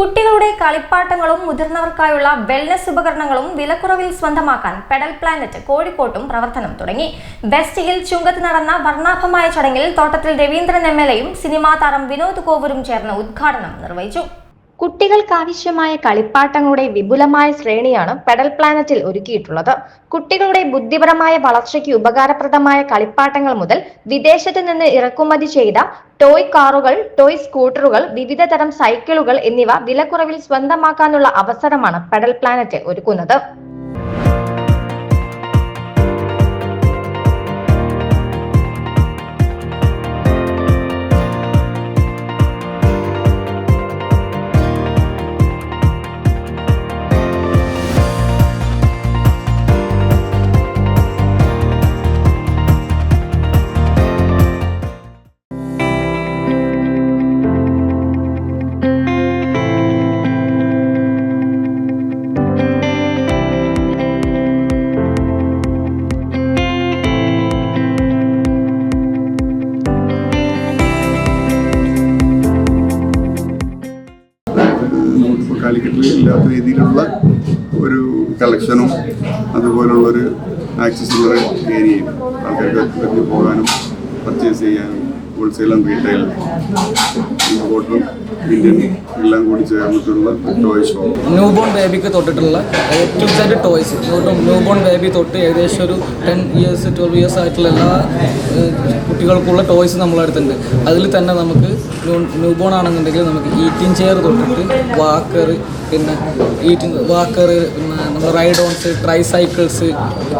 കുട്ടികളുടെ കളിപ്പാട്ടങ്ങളും മുതിർന്നവർക്കായുള്ള വെൽനസ് ഉപകരണങ്ങളും വിലക്കുറവിൽ സ്വന്തമാക്കാൻ പെഡൽ പ്ലാനറ്റ് കോഴിക്കോട്ടും പ്രവർത്തനം തുടങ്ങി. വെസ്റ്റ് ഹിൽ ചുങ്കത്ത് നടന്ന വർണാഭമായ ചടങ്ങിൽ തോട്ടത്തിൽ രവീന്ദ്രൻ എം എൽ എയും സിനിമാ താരം വിനോദ് കോവൂരും ചേർന്ന് ഉദ്ഘാടനം നിർവഹിച്ചു. കുട്ടികൾക്കാവശ്യമായ കളിപ്പാട്ടങ്ങളുടെ വിപുലമായ ശ്രേണിയാണ് പെഡൽ പ്ലാനറ്റിൽ ഒരുക്കിയിട്ടുള്ളത്. കുട്ടികളുടെ ബുദ്ധിപരമായ വളർച്ചയ്ക്ക് ഉപകാരപ്രദമായ കളിപ്പാട്ടങ്ങൾ മുതൽ വിദേശത്ത് നിന്ന് ഇറക്കുമതി ചെയ്ത ടോയ് കാറുകൾ ടോയ് സ്കൂട്ടറുകൾ വിവിധ തരം സൈക്കിളുകൾ എന്നിവ വിലക്കുറവിൽ സ്വന്തമാക്കാനുള്ള അവസരമാണ് പെഡൽ പ്ലാനറ്റ് ഒരുക്കുന്നത്. നമുക്കിപ്പോൾ കാലിക്കറ്റിൽ ഇല്ലാത്ത രീതിയിലുള്ള ഒരു കളക്ഷനും അതുപോലുള്ളൊരു ആക്സസിബിൾ ഏരിയയും ആൾക്കാർക്ക് പോകാനും പർച്ചേസ് ചെയ്യാനും ഹോൾസെയിലും റീറ്റെയിലും ഹോട്ടലും എല്ലാം കൂടി ചേർന്നിട്ടുള്ള ടോയ് ഷോപ്പ് ന്യൂ ബോൺ ബേബിക്ക് തൊട്ടിട്ടുള്ള ഏറ്റവും set toys new born baby തൊട്ട് ഏകദേശം ഒരു ടെൻ ഇയേഴ്സ് ട്വൽവ് ഇയേഴ്സ് ആയിട്ടുള്ള എല്ലാ കുട്ടികൾക്കുള്ള ടോയ്സ് നമ്മളടുത്തുണ്ട് അതിൽ തന്നെ നമുക്ക് ന്യൂ ബോൺ ആണെന്നുണ്ടെങ്കിൽ നമുക്ക് ഈറ്റിംഗ് ചെയർ തൊട്ടിട്ട് വാക്കർ പിന്നെ ഈറ്റിംഗ് വാക്കർ പിന്നെ നമ്മുടെ ride ons tricycles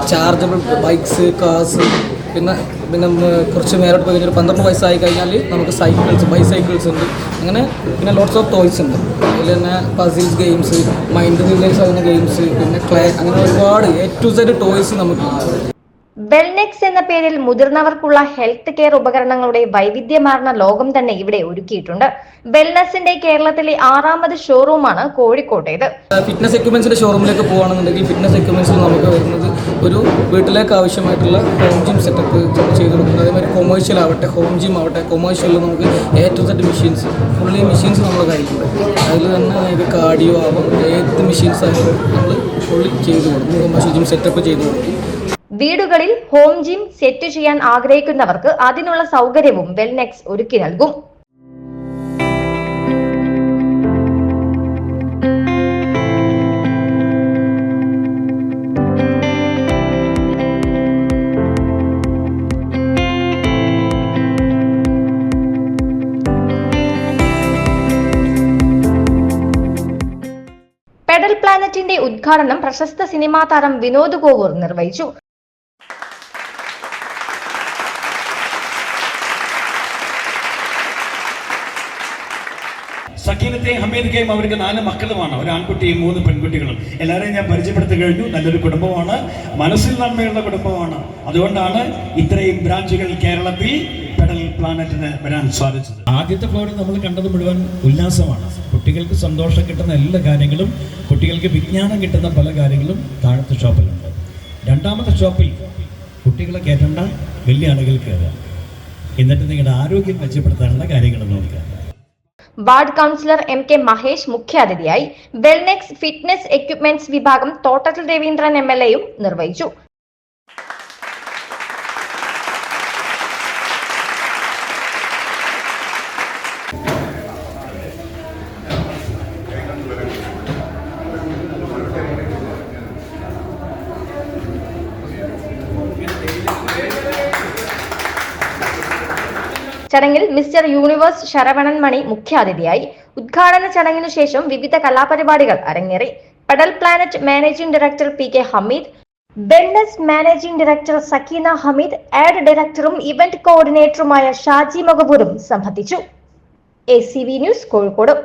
chargeable bikes cars പിന്നെ പിന്നെ കുറച്ച് മേലോട്ട് പോയി കഴിഞ്ഞാൽ പന്ത്രണ്ട് വയസ്സായി കഴിഞ്ഞാൽ നമുക്ക് സൈക്കിൾസ് ബൈസൈക്കിൾസ് ഉണ്ട്. അങ്ങനെ പിന്നെ ലോട്ട്സ് ഓഫ് ടോയ്സ് ഉണ്ട്. അതിൽ തന്നെ പസിൽസ് ഗെയിംസ് മൈൻഡ് റിലേസ് ആകുന്ന ഗെയിംസ് പിന്നെ ക്ലേ അങ്ങനെ ഒരുപാട് എ ടു സെഡ് ടോയ്സ് നമുക്ക് വെൽനെക്സ് എന്ന പേരിൽ മുതിർന്നവർക്കുള്ള ഹെൽത്ത് കെയർ ഉപകരണങ്ങളുടെ വൈവിധ്യമാർന്ന ലോകം തന്നെ ഇവിടെ ഒരുക്കിയിട്ടുണ്ട്. വെൽനെസിന്റെ കേരളത്തിലെ ആറാമത് ഷോറൂമാണ് കോഴിക്കോട്ടേത്. ഫിറ്റ്നസ് എക്യുപ്മെന്റ്സിന്റെ ഷോറൂമിലേക്ക് പോകുകയാണെന്നുണ്ടെങ്കിൽ ഫിറ്റ്നസ് എക്യുപ്മെന്റ്സിൽ നമുക്ക് വരുന്നത് ഒരു വീട്ടിലേക്ക് ആവശ്യമായിട്ടുള്ള ഹോം ജിം സെറ്റപ്പ് ചെയ്ത് കൊടുക്കുന്നത് അതേമാതിരി കൊമേഴ്ഷ്യൽ ആവട്ടെ ഹോം ജിം ആവട്ടെ കൊമേഴ്ഷ്യലിൽ നമുക്ക് A to set machines fully machines നമ്മൾ കഴിക്കുന്നത് അതിൽ തന്നെ കാർഡിയോ ആവാം ഏത് മെഷീൻസ് ആയാലും നമ്മൾ ഫുള്ളി ചെയ്ത് കൊടുക്കും കൊമേഴ്ഷ്യൽ ജിം സെറ്റപ്പ് ചെയ്ത് കൊടുക്കും വീടുകളിൽ ഹോം ജിം സെറ്റ് ചെയ്യാൻ ആഗ്രഹിക്കുന്നവർക്ക് അതിനുള്ള സൗകര്യവും വെൽനെക്സ് ഒരുക്കി നൽകും. പെഡൽ പ്ലാനറ്റിന്റെ ഉദ്ഘാടനം പ്രശസ്ത സിനിമാ താരം വിനോദ് കോവൂർ നിർവഹിച്ചു. സക്കീനത്തെയും ഹമീദിക്കെയും അവർക്ക് നാല് മക്കളുമാണ്. ഒരു ആൺകുട്ടിയും മൂന്ന് പെൺകുട്ടികളും. എല്ലാവരെയും ഞാൻ പരിചയപ്പെടുത്തി കഴിഞ്ഞു നല്ലൊരു കുടുംബമാണ്. മനസ്സിൽ നന്മയുള്ള കുടുംബമാണ്. അതുകൊണ്ടാണ് ഇത്രയും ബ്രാഞ്ചുകൾ കേരളത്തിൽ പെഡൽ പ്ലാനറ്റിന് വരാൻ സാധിച്ചത്. ആദ്യത്തെ ഫ്ലോറിൽ നമ്മൾ കണ്ടത് മുഴുവൻ ഉല്ലാസമാണ്. കുട്ടികൾക്ക് സന്തോഷം കിട്ടുന്ന എല്ലാ കാര്യങ്ങളും കുട്ടികൾക്ക് വിജ്ഞാനം കിട്ടുന്ന പല കാര്യങ്ങളും താഴത്തെ ഷോപ്പിലുണ്ട്. രണ്ടാമത്തെ ഷോപ്പിൽ കുട്ടികളെ കയറ്റേണ്ട വലിയ ആളുകൾ കയറുക. എന്നിട്ട് നിങ്ങളുടെ ആരോഗ്യം മെച്ചപ്പെടുത്താനുള്ള കാര്യങ്ങൾ നോക്കുക. Ward councillor M K Mahesh മുഖ്യാതിഥിയായി. വെൽനെക്സ് ഫിറ്റ്നസ് എക്യുപ്മെന്റ്സ് വിഭാഗം തോട്ടത്തിൽ രവീന്ദ്രൻ എം എൽ എയും നിർവഹിച്ചു. ചടങ്ങിൽ മിസ്റ്റർ യൂണിവേഴ്സ് ശരവണൻ മണി മുഖ്യാതിഥിയായി. ഉദ്ഘാടന ചടങ്ങിനു ശേഷം വിവിധ കലാപരിപാടികൾ അരങ്ങേറി. Pedal planet managing director P K Hameed bends managing director Sakeena Hameed ad ഡയറക്ടറും ഇവന്റ് കോർഡിനേറ്ററുമായ ഷാജി മകബൂറും സംബന്ധിച്ചു. A news Kozhikode.